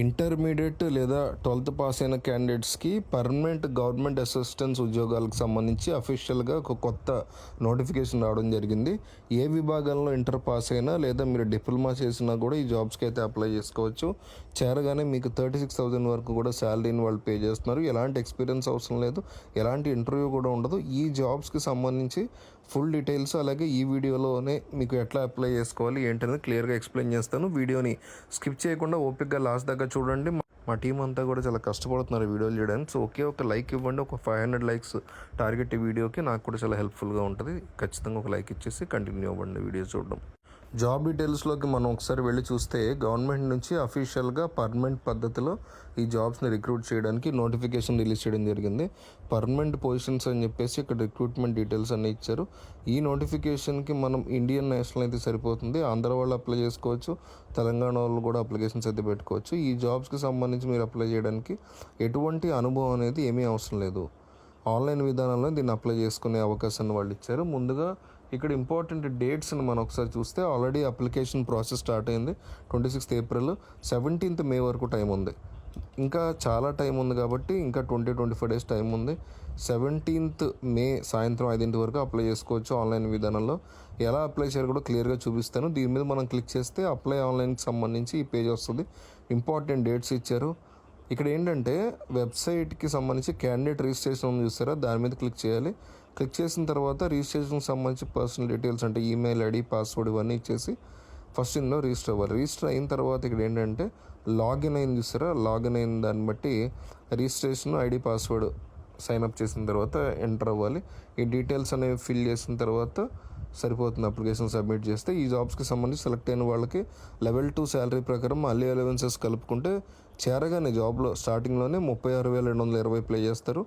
Intermediate లేదా twelfth pass అయిన క్యాండిడేట్స్కి పర్మనెంట్ గవర్నమెంట్ అసిస్టెన్స్ ఉద్యోగాలకు సంబంధించి అఫీషియల్గా ఒక కొత్త నోటిఫికేషన్ రావడం జరిగింది. ఏ విభాగంలో ఇంటర్ పాస్ అయినా లేదా మీరు డిప్లొమా చేసినా కూడా ఈ జాబ్స్కి అయితే అప్లై చేసుకోవచ్చు. చేరగానే మీకు థర్టీ సిక్స్ థౌజండ్ వరకు కూడా శాలరీని వాళ్ళు పే చేస్తున్నారు. ఎలాంటి ఎక్స్పీరియన్స్ అవసరం లేదు. ఎలాంటి ఇంటర్వ్యూ కూడా ఉండదు. ఈ జాబ్స్కి సంబంధించి ఫుల్ డీటెయిల్స్ అలాగే ఈ వీడియోలోనే మీకు ఎట్లా అప్లై చేసుకోవాలి ఏంటనేది క్లియర్గా ఎక్స్ప్లెయిన్ చేస్తాను. వీడియోని స్కిప్ చేయకుండా ఓపిక్గా లాస్ట్ దాకా చూడండి. మా- టీం అంతా కూడా చాలా కష్టపడుతున్నారు వీడియోలు చేయడానికి. సో ఒకే ఒక లైక్ ఇవ్వండి. ఒక ఫైవ్ హండ్రెడ్ లైక్స్ టార్గెట్ ఈ వీడియోకి నాకు కూడా చాలా హెల్ప్ఫుల్గా ఉంటుంది. ఖచ్చితంగా ఒక లైక్ ఇచ్చేసి కంటిన్యూ అవ్వండి వీడియో చూడడం. జాబ్ డీటెయిల్స్లోకి మనం ఒకసారి వెళ్ళి చూస్తే గవర్నమెంట్ నుంచి అఫీషియల్గా పర్మనెంట్ పద్ధతిలో ఈ జాబ్స్ని రిక్రూట్ చేయడానికి నోటిఫికేషన్ రిలీజ్ చేయడం జరిగింది. పర్మనెంట్ పొజిషన్స్ అని చెప్పేసి ఇక్కడ రిక్రూట్మెంట్ డీటెయిల్స్ అన్ని ఇచ్చారు. ఈ నోటిఫికేషన్కి మనం ఇండియన్ నేషనల్ అయితే సరిపోతుంది. ఆంధ్ర వాళ్ళు అప్లై చేసుకోవచ్చు. తెలంగాణ వాళ్ళు కూడా అప్లికేషన్స్ అయితే పెట్టుకోవచ్చు. ఈ జాబ్స్కి సంబంధించి మీరు అప్లై చేయడానికి ఎటువంటి అనుభవం అనేది ఏమీ అవసరం లేదు. ఆన్లైన్ విధానంలో దీన్ని అప్లై చేసుకునే అవకాశాన్ని వాళ్ళు ఇచ్చారు. ముందుగా ఇక్కడ ఇంపార్టెంట్ డేట్స్ని మనం ఒకసారి చూస్తే ఆల్రెడీ అప్లికేషన్ ప్రాసెస్ స్టార్ట్ అయింది twenty sixth April seventeenth May వరకు టైం ఉంది. ఇంకా చాలా టైం ఉంది కాబట్టి ఇంకా twenty twenty five days time ఉంది. సెవెంటీన్త్ మే సాయంత్రం ఐదింటి వరకు అప్లై చేసుకోవచ్చు ఆన్లైన్ విధానంలో. ఎలా అప్లై చేయాలో కూడా క్లియర్గా చూపిస్తాను. దీని మీద మనం క్లిక్ చేస్తే అప్లై ఆన్లైన్కి సంబంధించి ఈ పేజ్ వస్తుంది. ఇంపార్టెంట్ డేట్స్ ఇచ్చారు. ఇక్కడ ఏంటంటే వెబ్సైట్కి సంబంధించి క్యాండిడేట్ రిజిస్ట్రేషన్ చూస్తారా దాని మీద క్లిక్ చేయాలి. క్లిక్ చేసిన తర్వాత రిజిస్ట్రేషన్కి సంబంధించి పర్సనల్ డీటెయిల్స్ అంటే ఈమెయిల్ ఐడి పాస్వర్డ్ ఇవన్నీ ఇచ్చేసి ఫస్ట్ ఇందులో రిజిస్టర్ అవ్వాలి. రిజిస్టర్ అయిన తర్వాత ఇక్కడ ఏంటంటే లాగిన్ అయింది చూసారా? లాగిన్ అయిన దాన్ని బట్టి registration ID password sign up చేసిన తర్వాత ఎంటర్ అవ్వాలి. ఈ డీటెయిల్స్ అనేవి ఫిల్ చేసిన తర్వాత సరిపోతుంది అప్లికేషన్ సబ్మిట్ చేస్తే. ఈ జాబ్స్కి సంబంధించి సెలెక్ట్ అయిన వాళ్ళకి లెవెల్ టూ శాలరీ ప్రకారం అల్లీ అలవెన్సెస్ కలుపుకుంటే చేరగానే జాబ్లో స్టార్టింగ్లోనే ముప్పై ఆరు వేల రెండు వందల ఇరవై ప్లే చేస్తారు.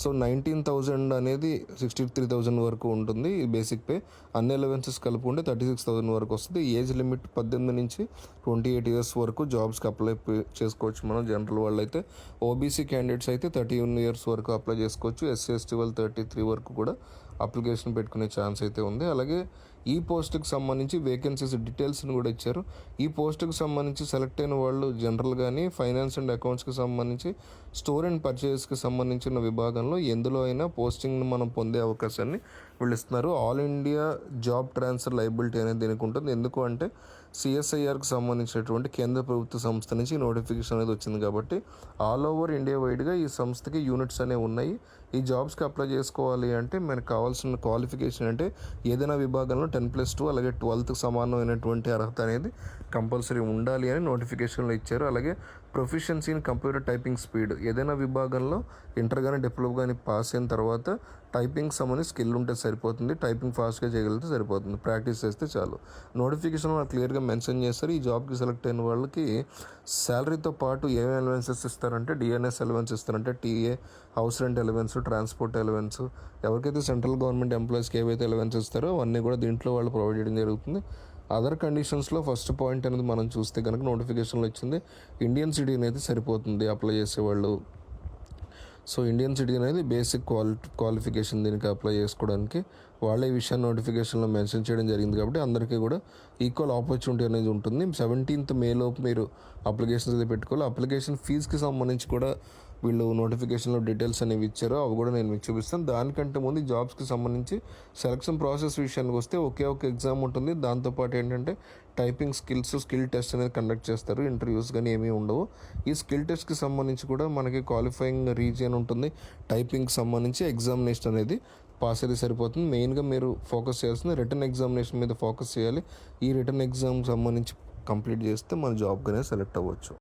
సో నైన్టీన్ థౌజండ్ అనేది సిక్స్టీ త్రీ థౌజండ్ వరకు ఉంటుంది ఈ బేసిక్ పే. అన్ని అలవెన్సెస్ కలుపుకుంటే థర్టీ సిక్స్ థౌజండ్ వరకు వస్తుంది. ఏజ్ లిమిట్ పద్దెనిమిది నుంచి ట్వంటీ ఎయిట్ ఇయర్స్ వరకు జాబ్స్కి అప్లై చేసుకోవచ్చు మనం జనరల్ వాళ్ళు అయితే ఓబీసీ క్యాండిడేట్స్ అయితే థర్టీ వన్ ఇయర్స్ వరకు అప్లై చేసుకోవచ్చు. ఎస్సీ ఎస్టీ వాళ్ళు థర్టీ త్రీ వరకు కూడా అప్లికేషన్ పెట్టుకునే ఛాన్స్ అయితే ఉంది. అలాగే ఈ పోస్ట్కి సంబంధించి వేకెన్సీస్ డీటెయిల్స్ని కూడా ఇచ్చారు. ఈ పోస్ట్కి సంబంధించి సెలెక్ట్ అయిన వాళ్ళు జనరల్ కానీ ఫైనాన్స్ అండ్ అకౌంట్స్కి సంబంధించి స్టోర్ అండ్ పర్చేస్కి సంబంధించిన విభాగంలో ఎందులో అయినా పోస్టింగ్ని మనం పొందే అవకాశాన్ని వీళ్ళు ఇస్తున్నారు all India job transfer liability అనేది దీనికి ఉంటుంది. ఎందుకు అంటే సిఎస్ఐఆర్కి సంబంధించినటువంటి కేంద్ర ప్రభుత్వ సంస్థ నుంచి నోటిఫికేషన్ అనేది వచ్చింది కాబట్టి ఆల్ ఓవర్ ఇండియా వైడ్గా ఈ సంస్థకి యూనిట్స్ అనేవి ఉన్నాయి. ఈ జాబ్స్కి అప్లై చేసుకోవాలి అంటే మనకు కావాల్సిన క్వాలిఫికేషన్ అంటే ఏదైనా విభాగంలో టెన్ ప్లస్ టూ అలాగే ట్వెల్త్కి సమానమైనటువంటి అర్హత అనేది కంపల్సరీ ఉండాలి అని నోటిఫికేషన్లో ఇచ్చారు. అలాగే proficiency in computer typing speed ఏదైనా విభాగంలో ఇంటర్ కానీ డిప్లొమా కానీ పాస్ అయిన తర్వాత టైపింగ్ సంబంధించి స్కిల్ ఉంటే సరిపోతుంది. టైపింగ్ ఫాస్ట్గా చేయగలిగితే సరిపోతుంది. ప్రాక్టీస్ చేస్తే చాలు. నోటిఫికేషన్ వాళ్ళు క్లియర్గా మెన్షన్ చేస్తారు. ఈ జాబ్కి సెలెక్ట్ అయిన వాళ్ళకి శాలరీతో పాటు ఏమేమి అలవెన్సెస్ ఇస్తారంటే డిఎన్ఎస్ అలవెన్స్ ఇస్తారంటే TA house rent allowance transport allowance ఎవరికైతే సెంట్రల్ గవర్నమెంట్ ఎంప్లాయీస్కి ఏవైతే అలవెన్స్ ఇస్తారో అవన్నీ కూడా దీంట్లో వాళ్ళు ప్రొవైడ్ చేయడం జరుగుతుంది. అదర్ కండిషన్స్లో ఫస్ట్ పాయింట్ అనేది మనం చూస్తే కనుక నోటిఫికేషన్లో వచ్చింది ఇండియన్ సిటీని అయితే సరిపోతుంది అప్లై చేసేవాళ్ళు. సో ఇండియన్ సిటీ అనేది బేసిక్ క్వాలి క్వాలిఫికేషన్ దీనికి అప్లై చేసుకోవడానికి. వాళ్ళే ఈ విషయాన్ని నోటిఫికేషన్లో మెన్షన్ చేయడం జరిగింది కాబట్టి అందరికీ కూడా ఈక్వల్ ఆపర్చునిటీ అనేది ఉంటుంది. సెవెంటీన్త్ మేలోపు మీరు అప్లికేషన్స్ అయితే పెట్టుకోవాలి. అప్లికేషన్ ఫీజుకి సంబంధించి కూడా వీళ్ళు నోటిఫికేషన్లో డీటెయిల్స్ అనేవి ఇచ్చారో. అవి కూడా నేను మీకు చూపిస్తాను. దానికంటే ముందు జాబ్స్కి సంబంధించి సెలక్షన్ ప్రాసెస్ విషయానికి వస్తే ఒకే ఒక ఎగ్జామ్ ఉంటుంది. దాంతోపాటు ఏంటంటే టైపింగ్ స్కిల్స్ స్కిల్ టెస్ట్ అనేది కండక్ట్ చేస్తారు. ఇంటర్వ్యూస్ కానీ ఏమీ ఉండవు. ఈ స్కిల్ టెస్ట్కి సంబంధించి కూడా మనకి క్వాలిఫైయింగ్ రీజియన్ ఉంటుంది. టైపింగ్కి సంబంధించి ఎగ్జామినేషన్ అనేది పాస్ అయితే సరిపోతుంది. మెయిన్గా మీరు ఫోకస్ చేయాల్సింది రిటర్న్ ఎగ్జామినేషన్ మీద ఫోకస్ చేయాలి. ఈ రిటర్న్ ఎగ్జామ్ సంబంధించి కంప్లీట్ చేస్తే మన జాబ్ సెలెక్ట్ అవ్వచ్చు.